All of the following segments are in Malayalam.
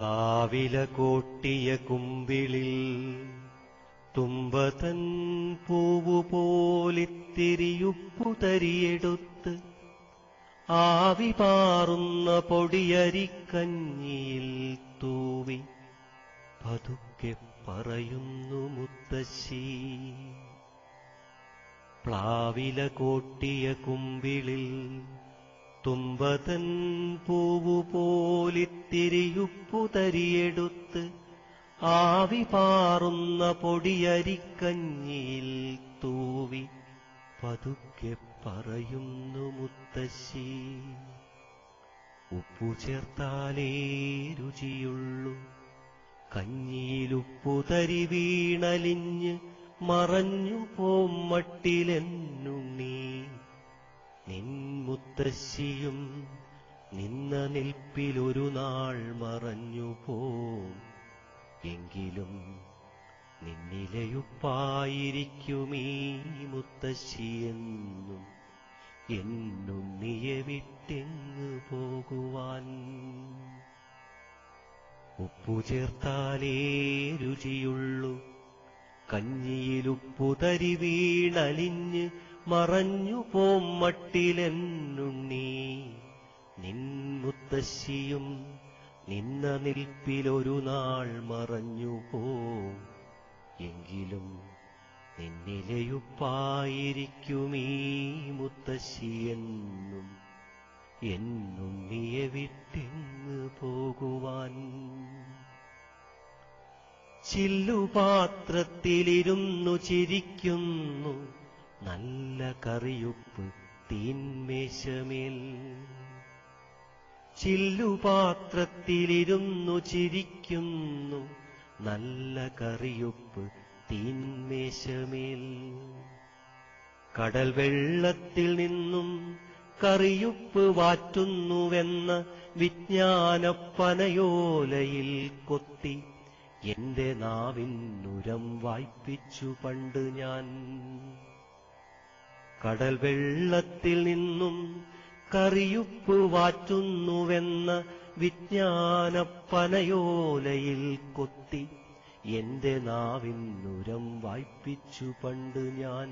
കാവില കോട്ടിയ കുമ്പിളിൽ തുമ്പതൻ പൂവുപോലിത്തിരിയുപ്പു തരിയെടുത്ത് ആവി പാറുന്ന പൊടിയരിക്കഞ്ഞിയിൽ തൂവി പതുക്കെ പറയുന്നു മുത്തശ്ശി പ്ലാവില കോട്ടിയ കുമ്പിളിൽ തുമ്പതൻ പൂവുപോലിത്തിരിയുപ്പു തരിയെടുത്ത് ആവി പാറുന്ന പൊടിയരിക്കഞ്ഞിയിൽ തൂവി പതുക്കെ പറയുന്നു മുത്തശ്ശി ഉപ്പു ചേർത്താലേ രുചിയുള്ളൂ. കഞ്ഞിയിലുപ്പു തരി വീണലിഞ്ഞ് മറഞ്ഞു പോം മട്ടിലെന്നുണ്ണി. മുത്തശ്ശിയും നിന്ന നിൽപ്പിലൊരു നാൾ മറഞ്ഞു പോം എങ്കിലും നിന്നിലയുപ്പായിരിക്കുമീ മുത്തശ്ശിയെന്നും എന്നും വിട്ടെങ്ങു പോകുവാൻ. ഉപ്പു ചേർത്താലേ രുചിയുള്ളൂ. കഞ്ഞിയിലുപ്പു തരി വീണലിഞ്ഞ് മറഞ്ഞു പോം മട്ടിലെന്നുണ്ണി നിൻ മുത്തശ്ശിയും നിന്ന നിൽപ്പിലൊരു നാൾ മറഞ്ഞു പോം. എങ്കിലും നിന്നിലയുപ്പായിരിക്കുമീ മുത്തശ്ശിയെന്നും എന്നും. നീയെ വിട്ടിന്ന് പോകുവാൻ. ചില്ലുപാത്രത്തിലിരുന്നു ചിരിക്കുന്നു. നല്ല കറിയുപ്പ് തീന്മേശമേൽ ചില്ലുപാത്രത്തിലിരുന്നു ചിരിക്കുന്നു നല്ല കറിയുപ്പ് തീന്മേശമേൽ കടൽ വെള്ളത്തിൽ നിന്നും കറിയുപ്പ് വാറ്റുന്നുവെന്ന വിജ്ഞാനപ്പനയോലയിൽ കൊത്തി എന്റെ നാവിൻ നാവിനുരം വായ്പിച്ചു പണ്ട് ഞാൻ. കടൽ വെള്ളത്തിൽ നിന്നും കറിയുപ്പ് വാറ്റുന്നുവെന്ന വിജ്ഞാനപ്പനയോലയിൽ കൊത്തി എന്റെ നാവിന്നുരം വായ്പിച്ചു പണ്ട് ഞാൻ.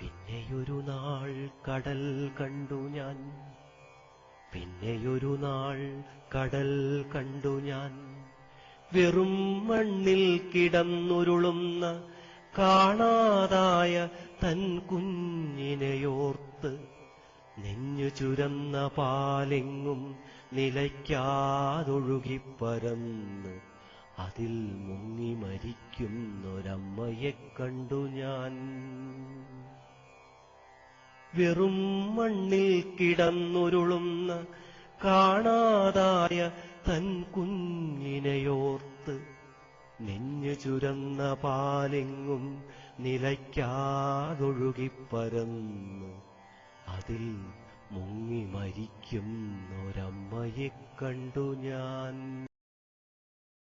പിന്നെയൊരു നാൾ കടൽ കണ്ടു ഞാൻ. പിന്നെയൊരു നാൾ കടൽ കണ്ടു ഞാൻ. വെറും മണ്ണിൽ കിടന്നുരുളുന്ന കാണാതായ തൻ കുഞ്ഞിനെയോർത്ത് നെഞ്ഞു ചുരന്ന പാലെങ്ങും നിലയ്ക്കാതൊഴുകിപ്പരന്ന് അതിൽ മുങ്ങി മരിക്കുന്നൊരമ്മയെ കണ്ടു ഞാൻ. വെറും മണ്ണിൽ കിടന്നുരുളുന്ന കാണാതായ തൻ കുഞ്ഞിനെയോർത്ത് നെഞ്ഞു ചുരന്ന പാലെങ്ങും നിലയ്ക്കാതൊഴുകിപ്പരന്നു. അതിൽ മുങ്ങി മരിക്കുന്നൊരമ്മയെ കണ്ടു ഞാൻ.